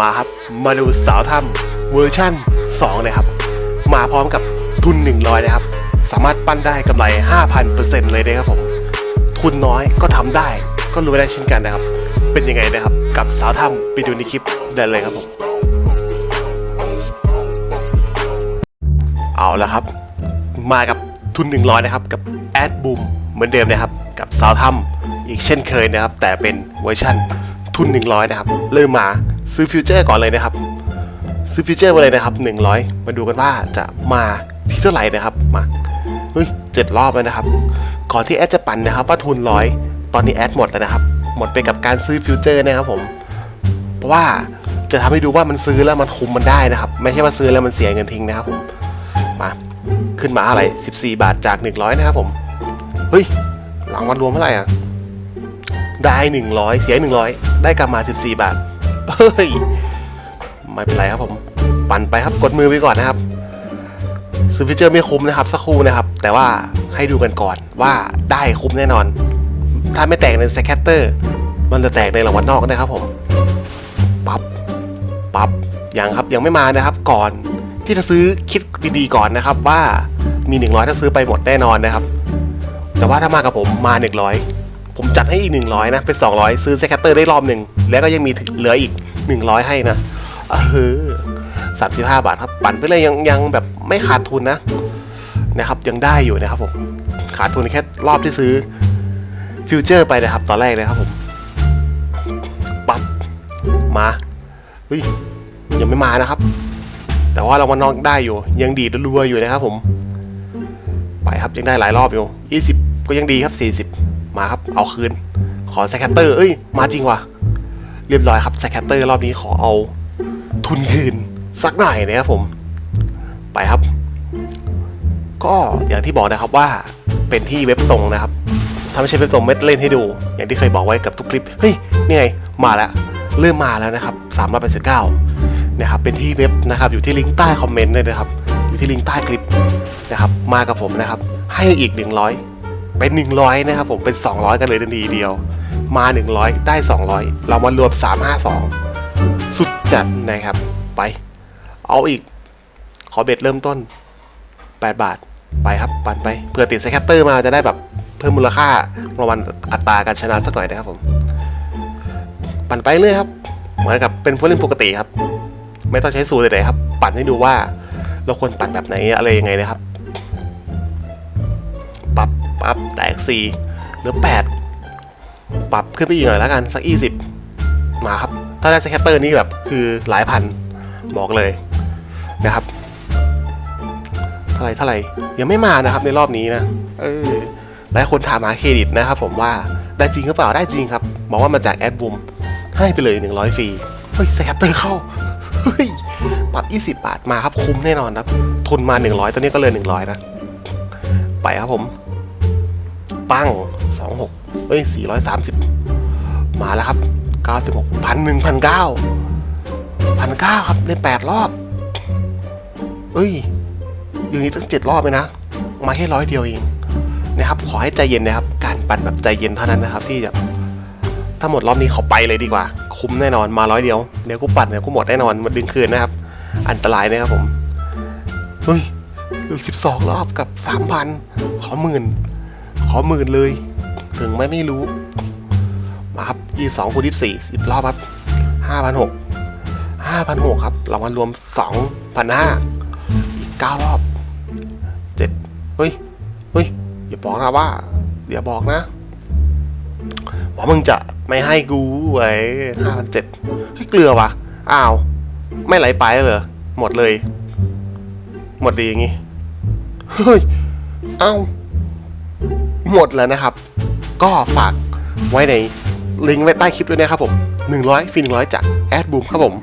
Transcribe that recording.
มาครับ มาดูสาวถ้ำเวอร์ชั่น2นะครับ มาพร้อมกับทุน 100 นะครับ สามารถปั้นได้กำไร 5,000%เลยนะครับผม ทุนน้อยก็ทำได้ก็รู้ได้เช่นกันนะครับ เป็นยังไงนะครับ กับสาวถ้ำไปดูในคลิปได้เลยครับผม เอาละครับ มากับทุน 100 นะครับ กับแอดบูมเหมือนเดิมนะครับ กับสาวถ้ำอีกเช่นเคยนะครับ แต่เป็นเวอร์ชั่นทุน 100 นะครับ เริ่มมา ซื้อฟิวเจอร์ก่อนเลยนะครับ ซื้อฟิวเจอร์มาเลยนะครับ 100 มาดูกันว่าจะมาที่เท่าไหร่นะครับมาเฮ้ยเจ็ดรอบแล้วนะครับ ก่อนที่แอดจะปั่นนะครับว่าทุนร้อยตอนนี้แอดหมดแล้วนะครับ หมดไปกับการซื้อฟิวเจอร์นะครับผมเพราะว่าจะทำให้ดูว่ามันซื้อแล้วมันคุมมันได้นะครับ ไม่ใช่ว่าซื้อแล้วมันเสียเงินทิ้งนะครับผมมาขึ้นมาอะไร 14 บาทจาก 100 นะครับผมเฮ้ยหลังวันรวมเท่าไหร่อะได้ 100 เสีย 100 ได้กลับมา 14 บาท เฮ้ย ไม่เป็นไรครับผม ปั่นไปครับ กดมือไปก่อนนะครับ ซื้อฟิเจอร์ไม่คุ้มนะครับสักครู่นะครับ แต่ว่าให้ดูกันก่อนว่าได้คุ้มแน่นอน ถ้าไม่แตกในสแคตเตอร์ มันจะแตกในรางวัลนอกนะครับผม ปับ๊บ ปั๊บ ยังครับยังไม่มานะครับ ก่อนที่จะซื้อคิดดีๆก่อนนะครับว่ามี 100 ถ้าซื้อไปหมดแน่นอนนะครับ แต่ว่าถ้ามากับผมมา 100 ผมจัดให้อีก 100 นะ เป็น 200 ซื้อสแคตเตอร์ได้รอบหนึ่ง แล้วก็ยังมีเหลืออีก 100 ให้นะเออสามสิบห้าบาทครับ ปั่นไปเลยยังยังแบบไม่ขาดทุนนะนะครับ ยังได้อยู่นะครับผมขาดทุนแค่รอบที่ซื้อฟิวเจอร์ไปนะครับ ตอนแรกนะครับผมปั๊บมาเฮ้ยยังไม่มานะครับ แต่ว่าเรามานอกได้อยู่ ยังดีดรัวอยู่นะครับผม ไปครับยังได้หลายรอบอยู่ 20 ก็ยังดีครับ 40 มาครับ เอาคืน ขอสแคเตอร์ เอ้ย มาจริงว่ะ เรียบร้อยครับสแคตเตอร์รอบนี้ขอเอาทุนคืนสักหน่อยนะครับผม ไปครับ ก็อย่างที่บอกนะครับว่าเป็นที่เว็บตรงนะครับถ้าไม่ใช่เว็บตรงไม่เล่นให้ดู อย่างที่เคยบอกไว้กับทุกคลิป เฮ้ยนี่ไงมาแล้วเริ่มมาแล้วนะครับ389นะครับ เป็นที่เว็บนะครับ อยู่ที่ลิงก์ใต้คอมเมนต์เลยนะครับ อยู่ที่ลิงก์ใต้คลิปนะครับ มากับผมนะครับ ให้อีก 100 เป็น 100 นะครับผม เป็น 200 กันเลยทันทีเดียว มา 100 ได้ 200 เรามารวม 352 สุดจัดนะครับ ไป เอาอีก ขอเบ็ดเริ่มต้น 8 บาท ไปครับ ปั่นไปเพื่อติดสแคตเตอร์มาจะได้แบบเพิ่มมูลค่ารางวัลอัตราการชนะสักหน่อยนะครับผม ปั่นไปเรื่อยครับ เหมือนกับเป็นผู้เล่นปกติครับ ไม่ต้องใช้สูตรใดๆครับ ปั่นให้ดูว่าเราควรปั่นแบบไหนอะไรยังไงนะครับ ปับปับแตกสี่หรือแปรับขึ้นไปอีกหน่อยแล้วกันสักยี่สิบมาครับ ถ้าได้สแคตเตอร์นี่แบบคือหลายพันบอกเลยนะครับเท่าไรเท่าไรยังไม่มานะครับในรอบนี้นะเออหลายคนถามหาเครดิตนะครับผมว่าได้จริงหรือเปล่าได้จริงครับบอกว่ามาจากแอดบูมให้ไปเลย 100ฟรีเฮ้ยสแคตเตอร์เข้าเฮ้ยปรับ 20 บาทมาครับคุ้มแน่นอนครับทุนมา 100 ตอนนี้ก็เลย 100 นะ ไปครับผม ปั้ง26เฮ้ย 430 มาแล้วครับ 96พันหนึ่งพันเก้าพันเก้าครับใน 8 รอบ เอ้ย อยู่นี่ตั้งเจ็ดรอบเลยนะ มาแค่ร้อยเดียวเองนะครับ ขอให้ใจเย็นนะครับ การปั่นแบบใจเย็นเท่านั้นนะครับ ที่จะถ้าหมดรอบนี้เขาไปเลยดีกว่า คุ้มแน่นอนมาร้อยเดียวเดี๋ยวกูปั่นเดี๋ยวกูหมดแน่นอนมันดึงคืนนะครับ อันตรายนะครับผมเฮ้ยเหลือสิบสองรอบกับสามพันขอหมื่น ขอหมื่นเลย ถึงไม่ไม่รู้ มาครับยี่สองคูณยี่สี่สิบรอบครับห้าพันหกห้าพันหกครับรางวัลรวมสองพันห้าอีกเก้ารอบเจ็ดเฮ้ยเฮ้ยอย่าบอกนะว่าอย่าบอกนะว่ามึงจะไม่ให้กูไว้ห้าพันเจ็ดให้เกลือวะอ้าว ไม่ไหลไปเหรอหมดเลย หมดดีอย่างงี้ เฮ้ย เอ้า หมดแล้วนะครับ ก็ฝากไว้ในลิงก์ไว้ใต้คลิปด้วยนะครับผม 100ฟรี100 จากแอดบูมครับผม